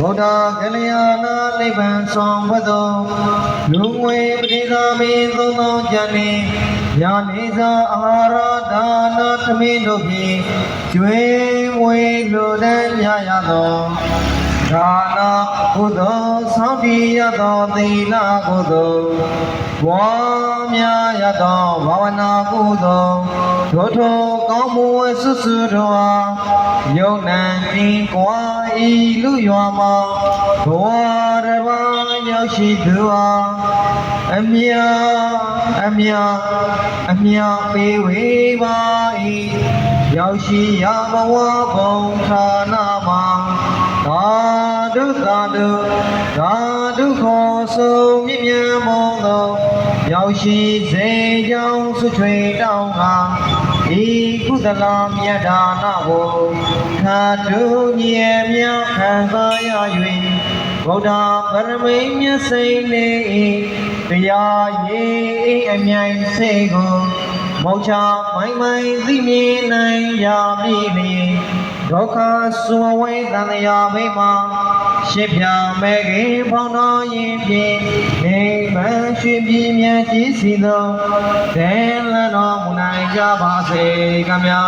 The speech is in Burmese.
ဗုဒ္ဓကလျာဏနိဗ္ဗာန်ဆောင်ဘသောလူငွေပရိသာမင်းသုံးသောကြံနေယာနေသာအာဟာရဒါနသမင်းတို့ဖြင့်ကျွေးမွေလူတန်းရရသော ဒါနကုသိုလ်ဆောင်းတည်ရသောသီလကုသိုလ်ဝါများရသောဘာဝနာကုသိုလ်ထိုထိုကောင်းမှုဆွဆွတော်အားယုံနံခြင်းကွာဤလူရွာမှာဘဝတစ်ပါးရောက်ရှိသူအားအမြအမြအမြပေးဝေပါ၏ရောက်ရှိရဘဝဘုံဌာနမှာသာ ဓုသာဓုသာဓုခေါ်ဆုံးမြင့်မြတ်မုံသောရောက်ရှိစေကြောင်းဆွချွေတောင်းကားဤကုသလမြတ်ဒါနကိုသာဓုညီအမြခံစားရ၍ဗုဒ္ဓဗရမိတ်မြတ်စိန်လေးတရားရေးအမြိုင်စေကို မောချမိုင်းမိုင်းသိမြင်နိုင်ရပြီလေဒုက္ခဆွဝေသံယာမိမရှစ်ဖြာမဲခင်ဖောင်းတော်ရင်ဖြင့်နေမရွှေပြည်မြတ်ကြီးစီသောဒဲလန်တော်မူနိုင်ကြပါစေခမညာ